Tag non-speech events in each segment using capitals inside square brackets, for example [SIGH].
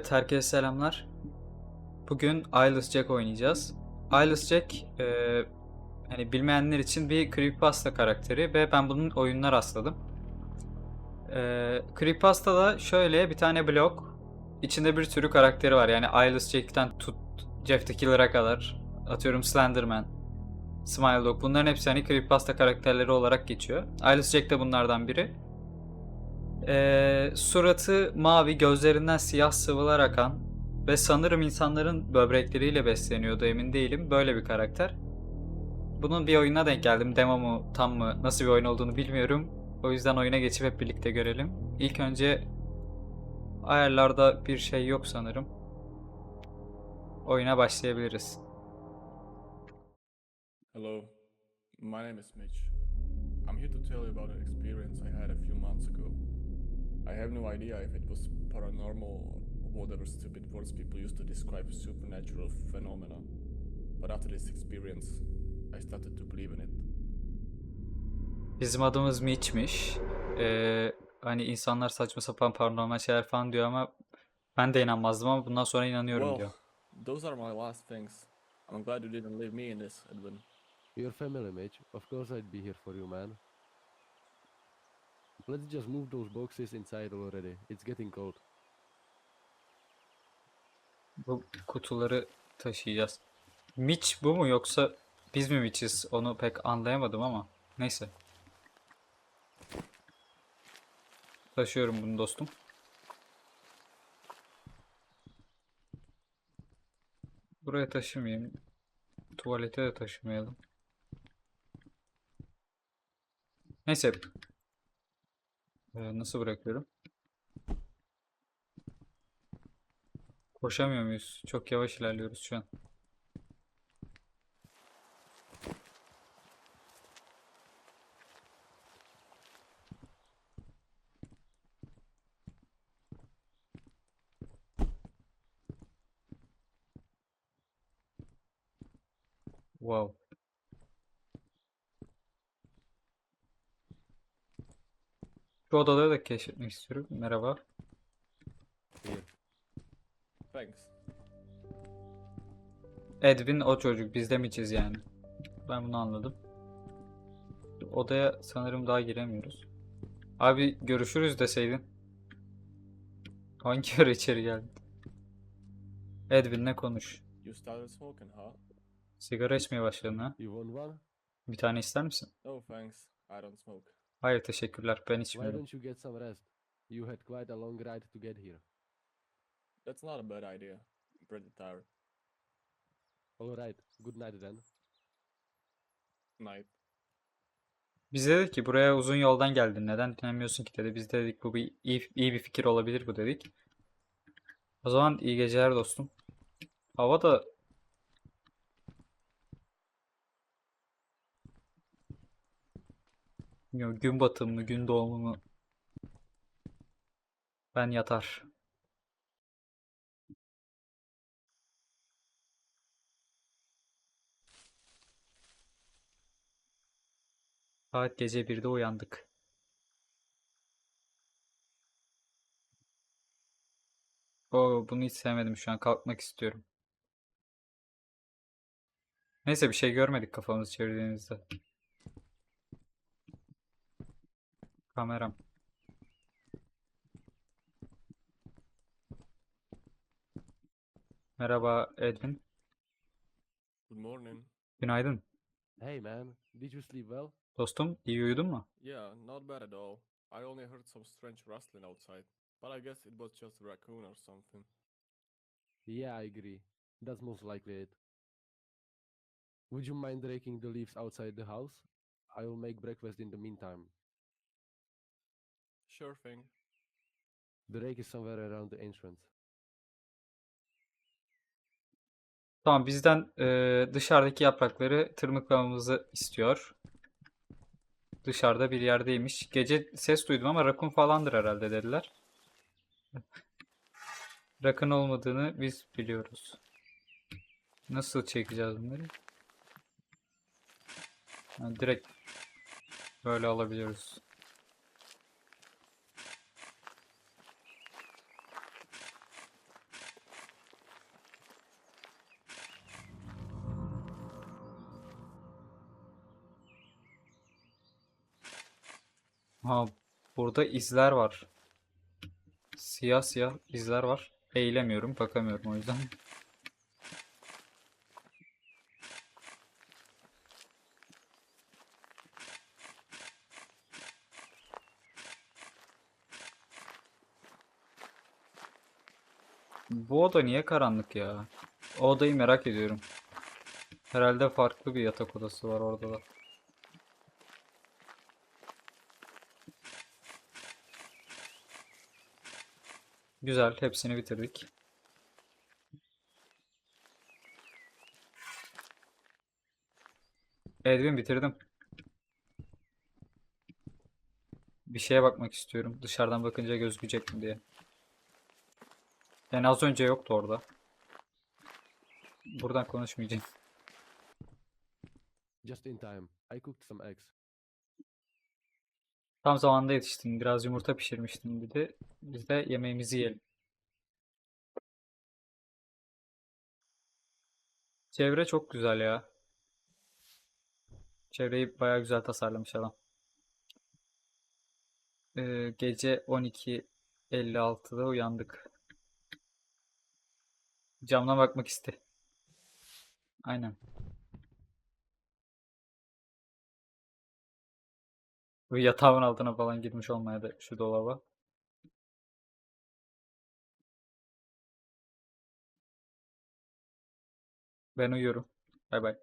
Evet, herkese selamlar. Bugün Eyeless Jack oynayacağız. Eyeless Jack, e, hani bilmeyenler için bir Creepypasta karakteri ve ben bunun oyununa rastladım. E, Creepypasta da şöyle bir tane blok, içinde bir sürü karakteri var. Yani Eyeless Jack'ten tut Jeff the Killer'a kadar, atıyorum Slenderman, Smile Dog. Bunların hepsi hani Creepypasta karakterleri olarak geçiyor. Eyeless Jack de bunlardan biri. Ee, suratı mavi, gözlerinden siyah sıvılar akan ve sanırım insanların böbrekleriyle besleniyordu emin değilim. Böyle bir karakter. Bunun bir oyununa denk geldim. Demo mu, tam mı, nasıl bir oyun olduğunu bilmiyorum. O yüzden oyuna geçip hep birlikte görelim. İlk önce ayarlarda bir şey yok sanırım. Oyuna başlayabiliriz. Hello, my name is Mitch. I'm here to tell you about an experience I had a few months ago. I have no idea if it was paranormal or whatever stupid words people use to describe supernatural phenomena. But after this experience, I started to believe in it. Bizim adımız Mitch'miş. Ee, hani insanlar saçma sapan paranormal şeyler falan diyor ama ben de inanmazdım ama bundan sonra inanıyorum well, diyor. those are my last things. I'm glad you didn't leave me in this, Edwin. Your family, Mitch. Of course I'd be here for you, man. Let's just move those boxes inside already. It's getting cold. Bu kutuları taşıyacağız. Mitch bu mu yoksa biz mi Mitch'iz? Onu pek anlayamadım ama. Neyse. Taşıyorum bunu dostum. Buraya taşımayayım. Tuvalete de taşımayalım. Neyse. Ee, nasıl bırakıyorum? Koşamıyor muyuz? Çok yavaş ilerliyoruz şu an. Wow. Şu odaları da keşfetmek istiyorum. Merhaba. Thanks. Edwin o çocuk. Biz de miçiz yani. Ben bunu anladım. Odaya sanırım daha giremiyoruz. Abi görüşürüz deseydin. Hangi [LAUGHS] ara içeri geldin? Edwin'le konuş. You started smoking, huh? Sigara içmeye başladın ha? You want one? Bir tane ister misin? No thanks, I don't smoke. Hayır teşekkürler. Ben Why içmiyorum. don't you get some rest? You had quite a long ride to get here. That's not a bad idea. I'm pretty tired. Alright, good night then. Night. Biz dedik ki buraya uzun yoldan geldin. Neden dinlemiyorsun ki dedi. Biz de dedik bu bir iyi, iyi bir fikir olabilir bu dedik. O zaman iyi geceler dostum. Hava da Bilmiyorum, gün batımı mı, gün doğumu mu? Ben yatar. Saat gece 1'de uyandık. Oo, bunu hiç sevmedim şu an. Kalkmak istiyorum. Neyse bir şey görmedik kafamızı çevirdiğimizde. Kameram. Merhaba Edwin. Good morning. Günaydın. Hey man, did you sleep well? Dostum, iyi uyudun mu? Yeah, not bad at all. I only heard some strange rustling outside, but I guess it was just a raccoon or something. Yeah, I agree. That's most likely it. Would you mind raking the leaves outside the house? I will make breakfast in the meantime. Sure thing. The rake is somewhere around the entrance. Tamam bizden eee, dışarıdaki yaprakları tırmıklamamızı istiyor. Dışarıda bir yerdeymiş. Gece ses duydum ama rakun falandır herhalde dediler. [LAUGHS] Rakun olmadığını biz biliyoruz. Nasıl çekeceğiz bunları? Ha, direkt böyle alabiliyoruz. Ha burada izler var. Siyah siyah izler var. Eğilemiyorum, bakamıyorum o yüzden. Bu oda niye karanlık ya? O odayı merak ediyorum. Herhalde farklı bir yatak odası var orada da. Güzel, hepsini bitirdik. Edwin bitirdim. Bir şeye bakmak istiyorum. Dışarıdan bakınca gözükecek mi diye. Yani az önce yoktu orada. Buradan konuşmayacağım. Just in time. I cooked some eggs. Tam zamanında yetiştin. Biraz yumurta pişirmiştin dedi. Biz de yemeğimizi yiyelim. Çevre çok güzel ya. Çevreyi bayağı güzel tasarlamış adam. Ee, gece 12.56'da uyandık. Camdan bakmak iste. Aynen. Yatağın altına falan girmiş olmaya da şu dolaba. Ben uyuyorum. Bay bay.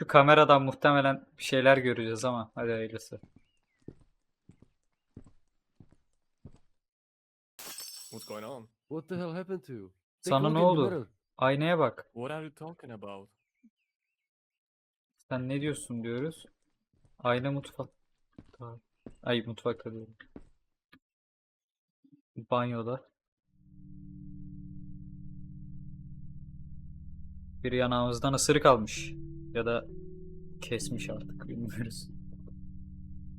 Şu kameradan muhtemelen bir şeyler göreceğiz ama hadi hayırlısı. What's going on? What the hell happened to you? Sana ne oldu? Aynaya bak. What are you talking about? Sen ne diyorsun diyoruz. Ayna mutfakta. Ay mutfakta diyorum. Banyoda. Bir yanağımızdan ısırık almış. Ya da kesmiş artık bilmiyoruz.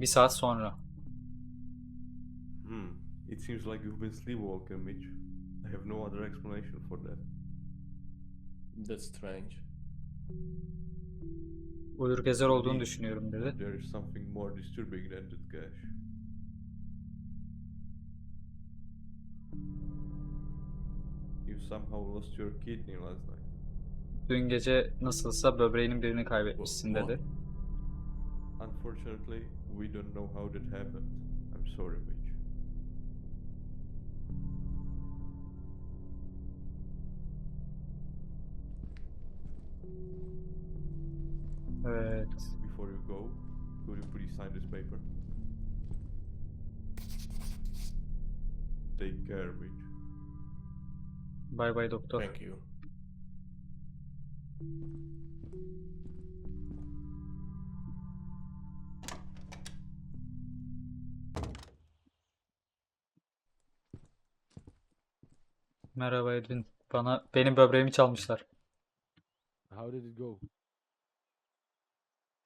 Bir saat sonra. Hmm. It seems like you've been sleepwalking, Mitch. I have no other explanation for that. That's strange. Uyur gezer olduğunu düşünüyorum dedi. There is something more disturbing than that cash. You somehow lost your kidney last night. Dün gece nasılsa böbreğinin birini kaybetmişsin dedi. Unfortunately, we don't know how that happened. I'm sorry, Mitch. Evet. Before you go, could you please sign this paper? Take care, Mitch. Bay bay doktor. Thank you. Merhaba Edwin. Bana benim böbreğimi çalmışlar. How did it go?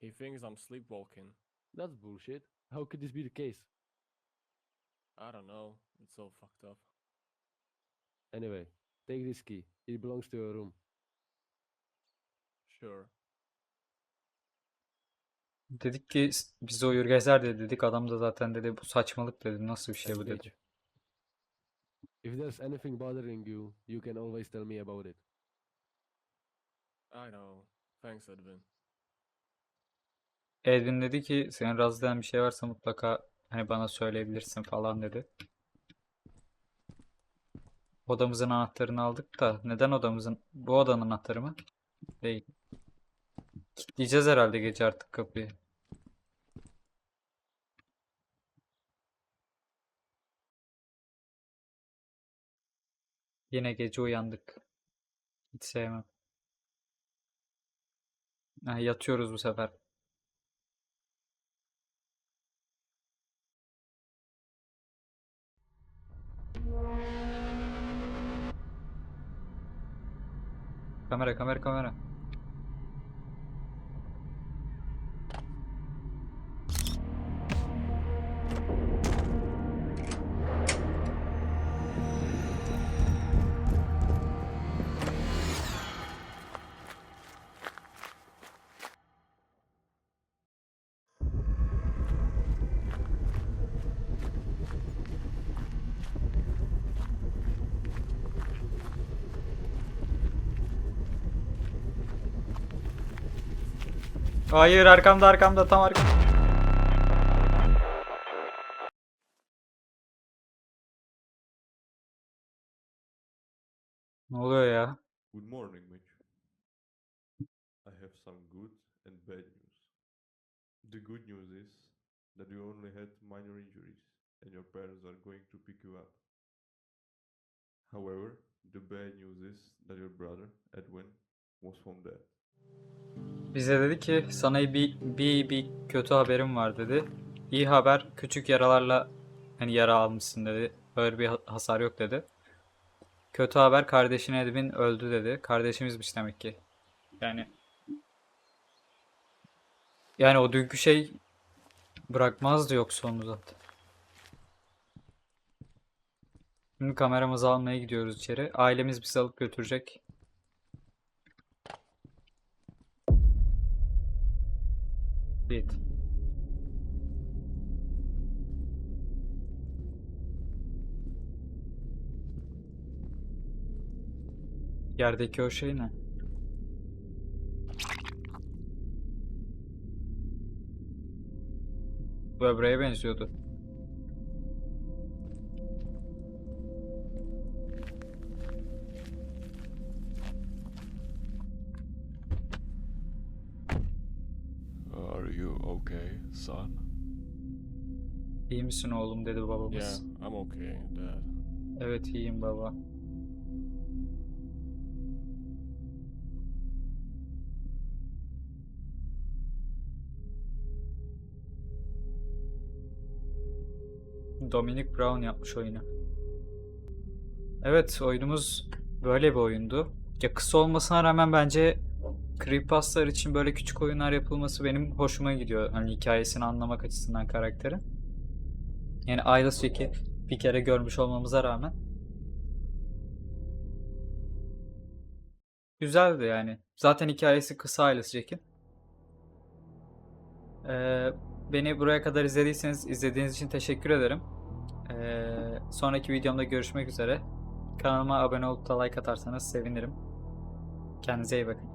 He thinks I'm sleepwalking. That's bullshit. How could this be the case? I don't know. It's all fucked up. Anyway, take this key. It belongs to your room. Sure. Dedik ki "S- bize uyur gezer dedi dedik. Adam da zaten dedi bu saçmalık dedi. Nasıl bir şey bu dedi. If there's anything bothering you, you can always tell me about it. I know. Thanks, Edwin. Edwin dedi ki senin razı eden bir şey varsa mutlaka hani bana söyleyebilirsin falan dedi. Odamızın anahtarını aldık da neden odamızın bu odanın anahtarı mı? Değil. Kilitleyeceğiz herhalde gece artık kapıyı. Yine gece uyandık. Hiç sevmem. Ha, yatıyoruz bu sefer. Kamera kamera kamera. Hayır arkamda arkamda tam arkamda. Ne oluyor ya? Good morning, Mitch. I have some good and bad news. The good news is that you only had minor injuries and your parents are going to pick you up. However, the bad news is that your brother, Edwin, was found dead. Bize dedi ki sana bir, bir, bir kötü haberim var dedi. İyi haber küçük yaralarla hani yara almışsın dedi. Öyle bir ha- hasar yok dedi. Kötü haber kardeşin Edwin öldü dedi. Kardeşimizmiş demek ki. Yani yani o dünkü şey bırakmazdı yoksa onu zaten. Şimdi kameramızı almaya gidiyoruz içeri. Ailemiz bizi alıp götürecek. Git. Yerdeki o şey ne? Böbreğe benziyordu. Okay, son? İyi misin oğlum dedi Yeah, babamız. I'm okay, Dad. Evet iyiyim baba. Dominic Brown yapmış oyunu. Evet oyunumuz böyle bir oyundu. Ya kısa olmasına rağmen bence Creepypasta'lar için böyle küçük oyunlar yapılması benim hoşuma gidiyor. Hani hikayesini anlamak açısından karakterin. Yani Iris Jack'i bir kere görmüş olmamıza rağmen Güzeldi yani. Zaten hikayesi kısa Iris Jack'in. Ee, beni buraya kadar izlediyseniz izlediğiniz için teşekkür ederim. Ee, sonraki videomda görüşmek üzere. Kanalıma abone olup da like atarsanız sevinirim. Kendinize iyi bakın.